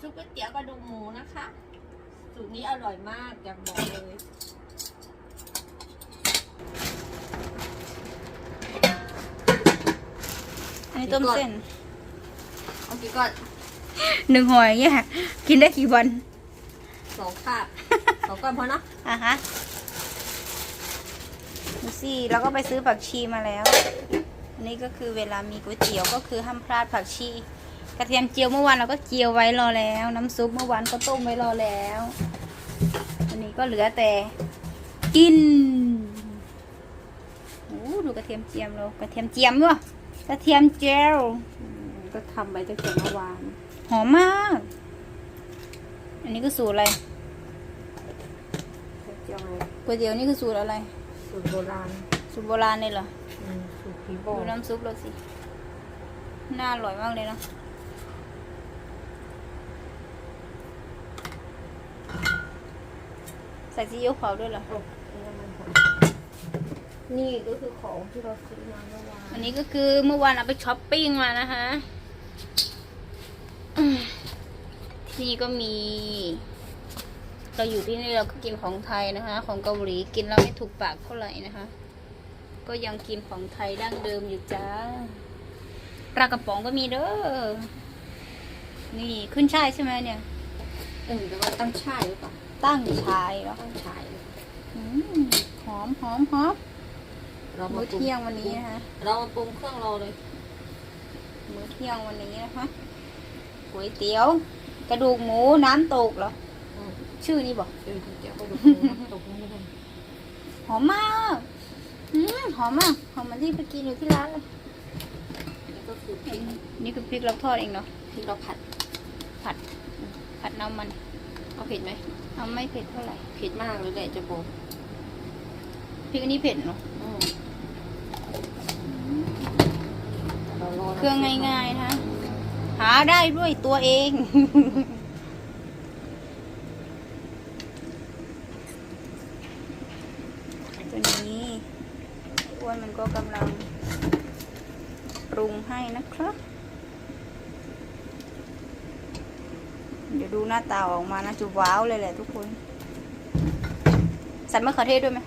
ซุปก๋วยเตี๋ยวกระดูกหมูนะคะ สูตรนี้อร่อยมากอยากบอกเลยอันนี้ต้มเส้นเอากี่ก้อนหนึ่งห่ออย่างเงี้ยกินได้กี่วันสองคาบสองก้อนพอเนาะอะฮะดูสิเราก็ไปซื้อผักชีมาแล้วอันนี้ก็คือเวลามีก๋วยเตี๋ยวก็คือห้ามพลาดผักชี กระเทียมเจียวเมื่อวานเราก็เจียวไว้รอแล้ว น้ำซุปเมื่อวานก็ต้มไว้รอแล้ววันนี้ก็เหลือแต่กินโอ้ดูกระเทียมเจียมเรากระเทียมเจียมด้วยกระเทียมเจลก็ทำไปตั้งแต่เมื่อวานหอมมาก อันนี้คือสูตรอะไรเจียวเลยก๋วยเตี๋ยวนี่คือสูตรอะไร สูตรโบราณ สูตรโบราณเลยเหรออืมสูตรผีโบดูน้ำซุปเราสิ น่าอร่อยมากเลยเนาะ ใส่ซีอิ๊วขาวด้วยเหรอนี่ก็คือของที่เราซื้อมาเมื่อวานอันนี้ก็คือเมื่อวานเราไปช้อปปิ้งมานะคะอืมที่นี่ก็มี เราอยู่ที่นี่เราก็กินของไทยนะคะ ของเกาหลีกินแล้วไม่ถูกปากเท่าไหร่นะคะ ก็ยังกินของไทยดั้งเดิมอยู่จ้าปลากระป๋องก็มีเด้อ นี่ขึ้นช่ายใช่ไหมเนี่ย เออแต่ว่าตั้งช่ายหรือเปล่า ตั้งชายเหรอตั้งช่ายอืมหอมหอมหอมเรามามื้อปรุงเที่ยงวันนี้นะคะเรามาปรุงเครื่องเราเลย มื้อเที่ยงวันนี้นะคะก๋วยเตี๋ยว กระดูกหมูน้ำตกเหรออืม ชื่อนี้บอกเออเดี๋ยวไปดูตกนี่กันหอมมากอืมหอมมากหอมเหมันที่ไปกินอยู่ที่ร้านเลยนี่ก็คือพริกนี่คือพริกเราทอดเองเนาะพริกเราผัดผัดผัดน้ำมัน เอาเผ็ดไหมเอาไม่เผ็ดเท่าไหร่เผ็ดมากเลยแหละจะบอกพริกอันนี้เผ็ดเนาะอืมเรารอเครื่องง่ายๆนะคะหาได้ด้วยตัวเอง ตัวนี้อ้วนมันก็กำลังปรุงให้นะครับ ดี๋ยวดูหน้าตาออกมานะจะว้าวเลยแหละทุกคน ใส่มะเขือเทศด้วยไหม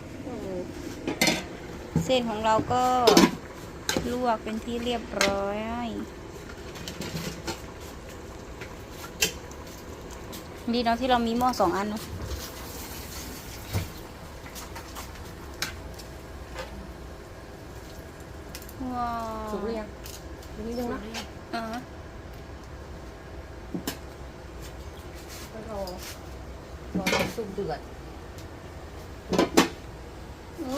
เส้นของเราก็ลวกเป็นที่เรียบร้อยดีเนาะที่เรามีหม้อสองอันเนาะว้าวสุกหรือยังอีกนิดนึงนะ เออ ก็รอรอน้ำซุปเดือด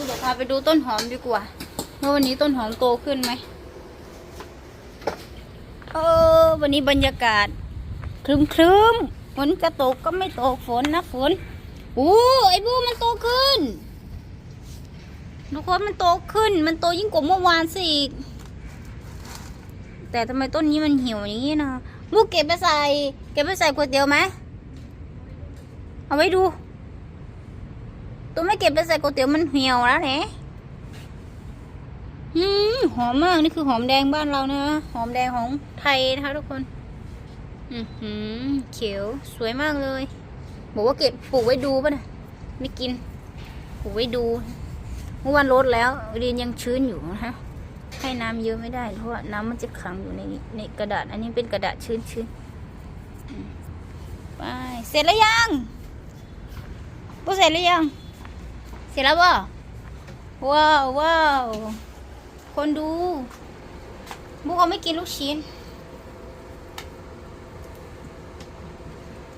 เดี๋ยวพาไปดูต้นหอมดีกว่าว่าวันนี้ต้นหอมโตขึ้นไหมเออวันนี้บรรยากาศครึมครึมๆฝนจะตกก็ไม่ตกฝนนะฝนอู้ไอ้บูมันโตขึ้นทุกคนมันโตขึ้น มันโตยิ่งกว่าเมื่อวานสิอีก แต่ทำไมต้นนี้มันเหี่ยวอย่างนี้นะบูเก็บไปใส่ เก็บไปใส่ก๋วยเตี๋ยวไหมเอาไว้ดู ตัวไม่เก็บไปใส่ก๋วยเตี๋ยวมันเหี่ยวแล้วเนี่ยอืมหอมมากนี่คือหอมแดงบ้านเรานะหอมแดงของไทยนะคะทุกคนอือหือเขียวสวยมากเลย บอกว่าเก็บปลูกไว้ดูป่ะนะไม่กินปลูกไว้ดูเมื่อวานรดแล้วดินยังชื้นอยู่นะฮะให้น้ำเยอะไม่ได้เพราะว่าน้ำมันจะขังอยู่ในในกระดาษ อันนี้เป็นกระดาษชื้นชื้นๆไปเสร็จแล้วยังปุ๊เสร็จแล้วยัง เสร็จแล้วป่ะว้าวว้าวคนดูบุกเขาไม่กินลูกชิ้น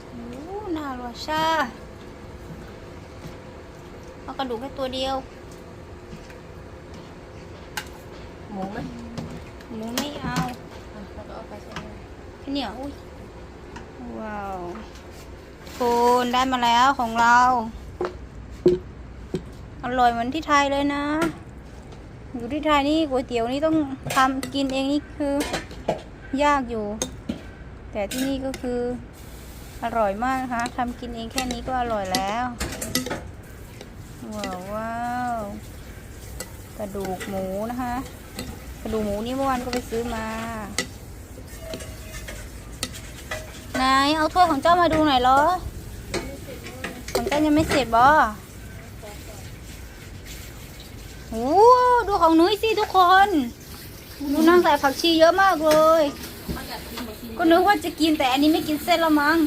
โอ้น่าอร่อยช่าเอากระดูกแค่ตัวเดียว หมูไหมหมูไม่เอาอะแล้วก็เอาไปใส่แค่เนี่ยอุ้ยว้าวคุณได้มาแล้วของเรา อร่อยเหมือนที่ไทยเลยนะ อยู่ที่ไทยนี่ก๋วยเตี๋ยวนี่ต้องทำกินเองนี่คือ ยากอยู่ แต่ที่นี่ก็คืออร่อยมากนะคะทำกินเองแค่นี้ก็อร่อยแล้วว้าววาวกระดูกหมูนะคะ กระดูกหมูนี่เมื่อวานก็ไปซื้อมาไหนายเอาถ้วยของเจ้ามาดูหน่อยเหรอ ของเจ้ายังไม่เสร็จบอ โอ้ดูของนุ้ยสิทุกคนดูนางใส่ผักชีเยอะมากเลย ก็นึกว่าจะกินแต่อันนี้ไม่กินเส้นละมั้ง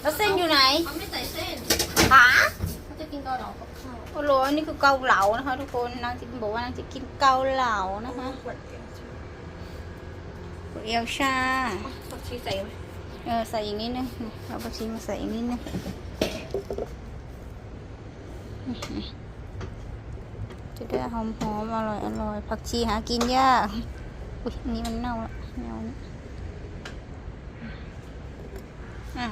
แล้วเส้นอยู่ไหนเขาไม่ใส่เส้นขาเขาจะกินเกาเหลากับข้าวโอ้โหอันนี้คือเกาเหลานะคะ ทุกคนนางจะบอกว่านางจะกินเกาเหลานะคะเอลชาผักชีใส่ไหมเออใส่อีกนิดนึงเอาผักชีมาใส่อีกนิดนึง จะได้หอมหอมๆอร่อยอร่อยผักชีหากินยาก อุ้ยอันนี้มันเน่าละเน่านี่อะ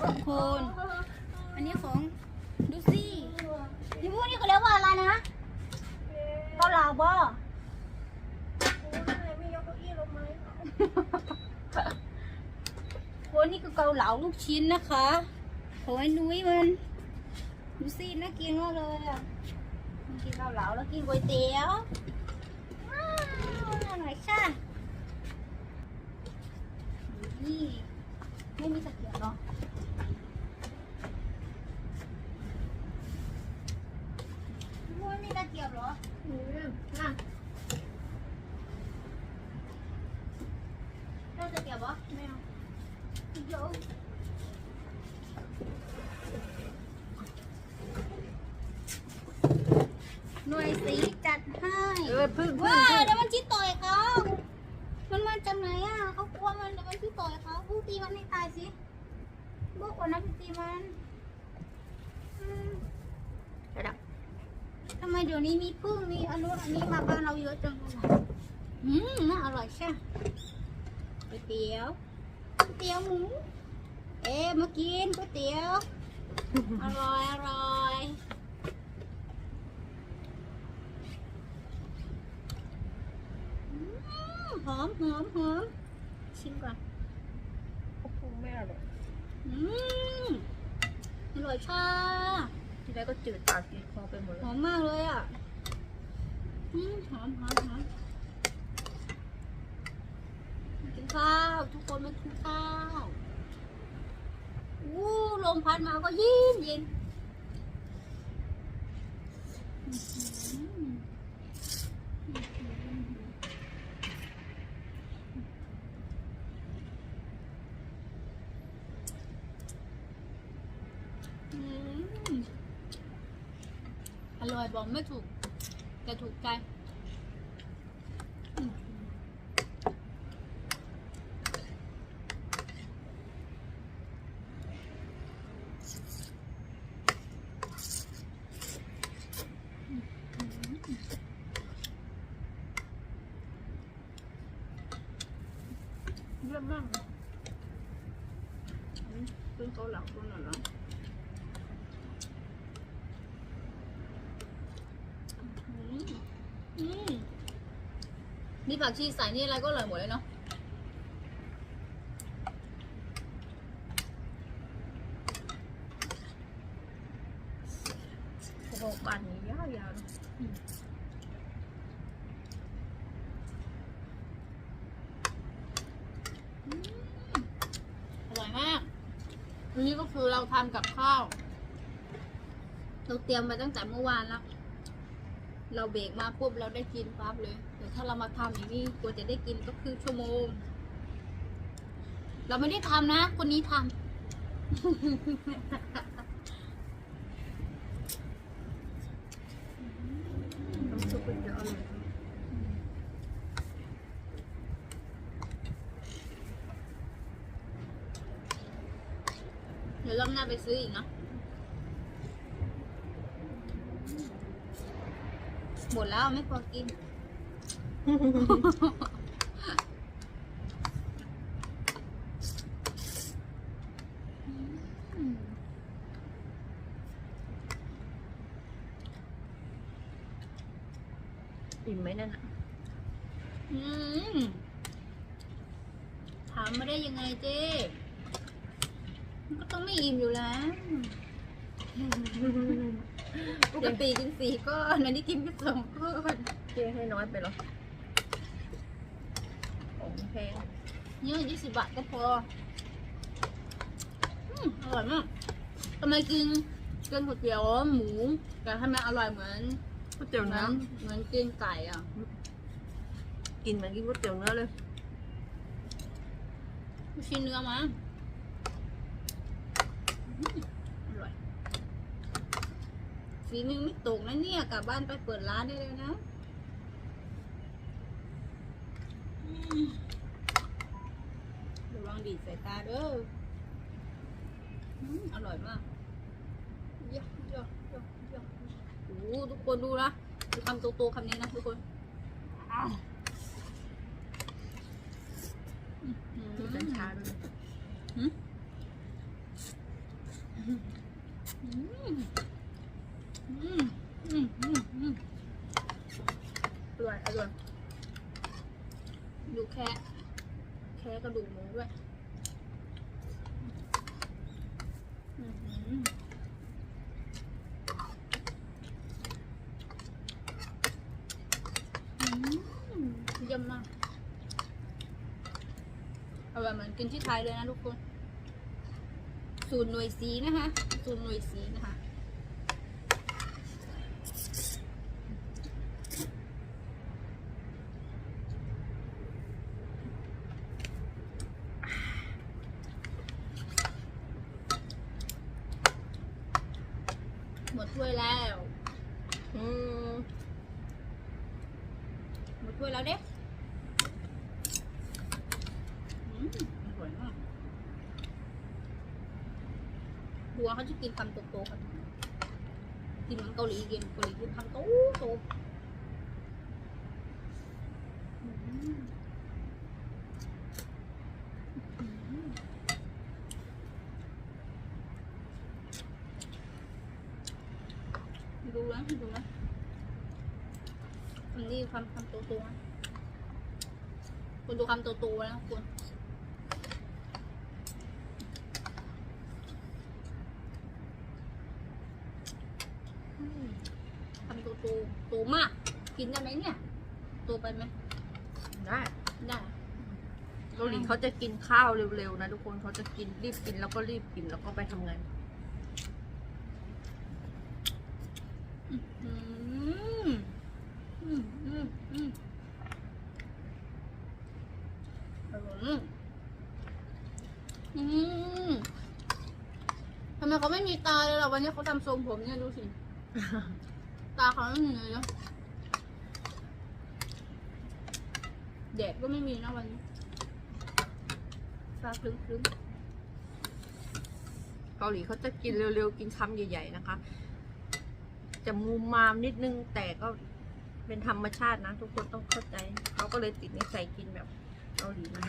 ทุกคน อันนี้ของดูสินี่พูดนี่เขาเรียกว่าอะไรนะเกาเหลาบ่ไม่ยกเก้าอี้ลงไหมโอ้นี่คือเกาเหลาลูกชิ้นนะคะโอ้ยนุ้ยมัน ดูสิน่ากินมากเลยอะมันกินเกาวเหลาแล้วกินก๋วยเตี๋ยวว้าวอร่อยค่ะนี่ไม่มีตะเกียบเนาะไม่มีตะเกียบเหรออืมอะเราตะเกียบเหรอไม่เอาเยอ หน่วยสีจัดให้เออพึ่งพึ่งว้าพึ่งเดี๋ยวมันชี้ต่อยเขามันมาจากไหนอะเขากลัวมันเดี๋ยวมันชี้ต่อยเขาพูดตีมันให้ตายสิบอกว่านะพี่ตีมันอืมระดับทำไมเดี๋ยวนี้มีพึ่งมีอันนู้นอันนี้มาบ้านเราเยอะจังเลยอะอืมน่าอร่อยใช่ก๋วยเตี๋ยวก๋วยเตี๋ยวหมู เอ๊ะมากินก๋วยเตี๋ยว อร่อยอร่อยอืมห อมหอมหอมชิมก่อนเขาปรุงไม่อร่อยอืมอร่อยค่ะทีแรกก็จืดปากจืดคอไปหมดหแล้วอมมากเลยอะอืมหอมหอมหอมมากินข้าว ทุกคนมากินข้าวอู้ลมพัดมาก็เย็นเย็นอื้อหืออืมอร่อย บอกไม่ถูก แต่ถูกใจอืมเยี่ยมมากเลยซื้อเกาเหลาตัวนั้นแล้วอืมอืม มีผักชีใส่นี่อะไรก็อร่อยหมดเลยเนาะโอ้โหปานนี้ยาวๆเลยอร่อยมากอันนี้ก็คือเราทำกับข้าว เราเตรียมมาตั้งแต่เมื่อวานแล้ว เราเบรกมาปุ๊บเราได้กินปั๊บเลย ถ้าเรามาทำอย่างนี้กว่าจะได้กินก็คือชั่วโมง เราไม่ได้ทำนะ คนนี้ทำน้ำซุปเป็นเยอะอร่อยเดี๋ยวรอบหน้าไปซื้ออีกนะ หมดแล้วไม่พอกิน อิ่มไหมนั่นอะอืมถามมาได้ยังไงเจ๊ก็ต้องไม่อิ่มอยู่แล้วปกติกินสี่ก้อนอันนี้กินแค่สองก้อน เจ๊ให้น้อยไปเหรอขอ งแพงเนี่ยยี่สิบบาทก็พออืมอร่อยมากทำไมกินกินก๋วยเตี๋ยวหมูแต่ทำไมอร่อยเหมือนก๋วยเตี๋ยวเหมืเนื้ออนเหมือนกินไก่อะกินเหมือนกินก๋วยเตี๋ยวเนื้อเลย ลูกชิ้นเนื้อมาอืมอร่อยฝีมือไม่ตกนะเนี่ย กลับบ้านไปเปิดร้านได้เลยนะอืม ระวังดีดสายตาเด้ออืมอร่อยมากเยอะเยอะเยอะเยอะโอ้โหทุกคนดูนะดูคำโตๆคำนี้นะทุกคนอ้าวอื้อหือมีกัญชาด้วยอืมอืมอืมอืมอืมอืมอร่อยอร่อยดูแค่แค่กระดูกหมูด้วยอื้อหืออืม เยี่ยมมากอร่อยเหมือนกินที่ไทยเลยนะทุกคน สูตรหน่วยสีนะคะ สูตรหน่วยสีนะคะ หมดถ้วยแล้ว อืม หมดถ้วยแล้วเด้อืมอร่อยมากหัว เขาจะกินคำโตๆกันกินมือนเกาหลีเกินเกาหลีกินคำโตโตดูนะดูนะอันนี้คำคำโตๆนะคุณดูคำโตๆนะคุณอืม คำโตๆโตมาก กินได้ไหมเนี่ยโตไปไหมได้ได้เกาหลีเขาจะกินข้าวเร็วๆนะทุกคนเขาจะกินรีบกินแล้วก็รีบกินแล้วก็ไปทำงานอืมอืมอืมอืมอร่อยมากอืมทำไมเขาไม่มีตาเลยล่ะวันนี้เขาทำทรงผมเนี่ยดูสิ ตาเขาไม่มีเลยเนาะแดดก็ไม่มีนะวันนี้ฟ้าครึ้มครึ้มเกาหลีเขาจะกินเร็วๆ กินคำใหญ่ๆนะคะ จะมูมามนิดนึงแต่ก็เป็นธรรมชาตินะ ทุกคนต้องเข้าใจ เขาก็เลยติดนิสัยกินแบบเกาหลีมา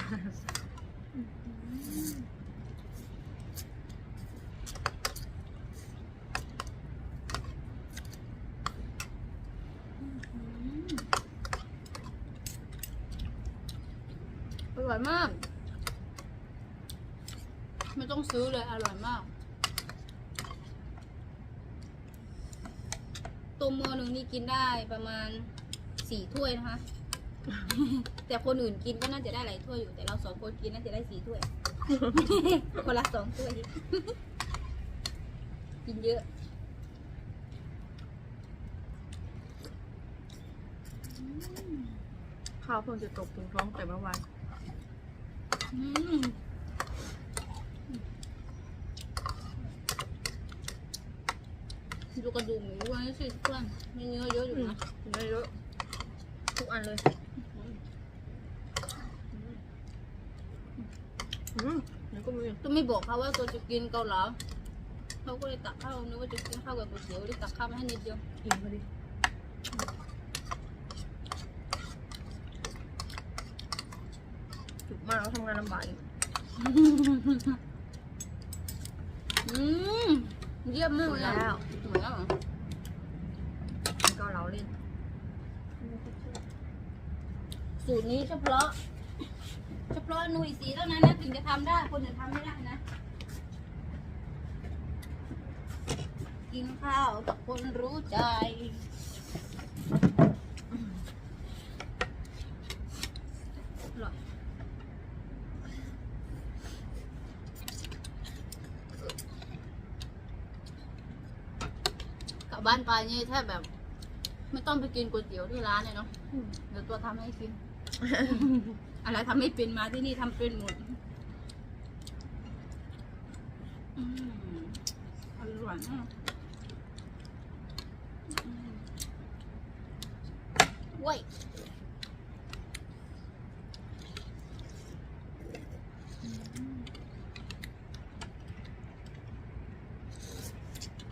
อร่อยมาก ไม่ต้อง ซื้อเลยอร่อยมาก ตัวมือหนึ่งนี่กินได้ประมาณสี่ถ้วยนะคะ แต่คนอื่นกินก็น่าจะได้หลายถ้วยอยู่ แต่เราสองคนกินน่าจะได้สี่ถ้วย คนละสองถ้วย กินเยอะข้าวเพิ่งจะตกถึงท้องแต่เมื่อวาน อืม ดูกระดูกหมูด้วยสิเพื่อนมีเนื้อเยอะอยู่นะกินได้เยอะทุกอันเลยอืมนี่ก็มีตัวไม่บอกเขาว่าตัวจะกินเกาเหลาเขาก็เลยตักข้าวนึกว่าจะกินข้าวกับก๋วยเตี๋ยวเลยตักข้าวมาให้นิดเดียวกินพอดีจุกมากแล้วทำงานลำบากอีกอืม เยี่ยมมากแล้วเหมดแล้วเหรอก็เราเล่น สูตรนี้เฉพาะ เฉพาะหนุ่ยสีเท่านั้นนะถึงจะทำได้ คนอื่นทำไม่ได้นะ กินข้าวกับคนรู้ใจ บบ้านไปนี่แทบแบบ ไม่ต้องไปกินก๋วยเตี๋ยวที่ร้านเลยเนาะเดี๋ยวตัวทำให้กิน อะไรทำไม่เป็นมาที่นี่ทำเป็นหมดอืมอร่อยมากอืมเว้ยอืม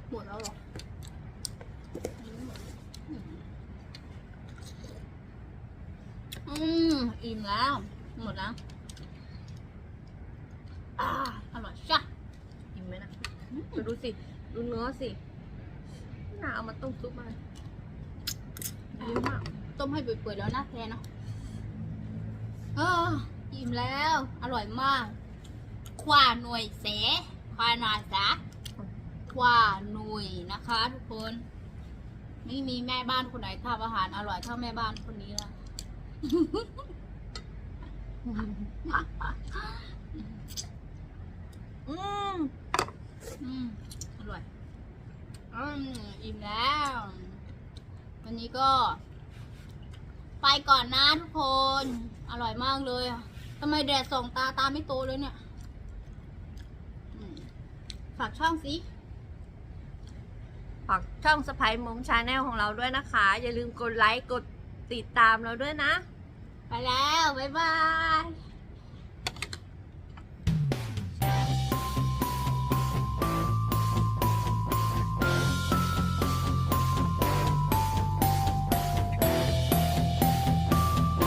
หมดแล้วเหรอ อืมอิ่มแล้ว หมดแล้ว อ่า อร่อยจ้ะ กินไหมนะดูดูสิ ดูเนื้อ สิน่าเอามาต้มซุปมาดีมาก ต้มให้เปื่อยๆแล้วนะแทนเนาะเอออิ่มแล้ว อร่อยมาก ควาหน่วยเสควาหน่อยสาควาหน่วยนะคะ ทุกคน ไม่มีแม่บ้านคนไหนทำอาหารอร่อยเท่าแม่บ้านคนนี้ละอืมอืมอร่อย อืมอิ่มแล้ว วันนี้ก็ ไปก่อนนะทุกคน อร่อยมากเลยอะทำไมแดดส่องตาตาไม่โตเลยเนี่ยอืมฝากช่องสิ ฝากช่องสไปมงชาแนลของเราด้วยนะคะ อย่าลืมกดไลค์ กดติดตามเราด้วยนะ ไปแล้ว บ๊ายบาย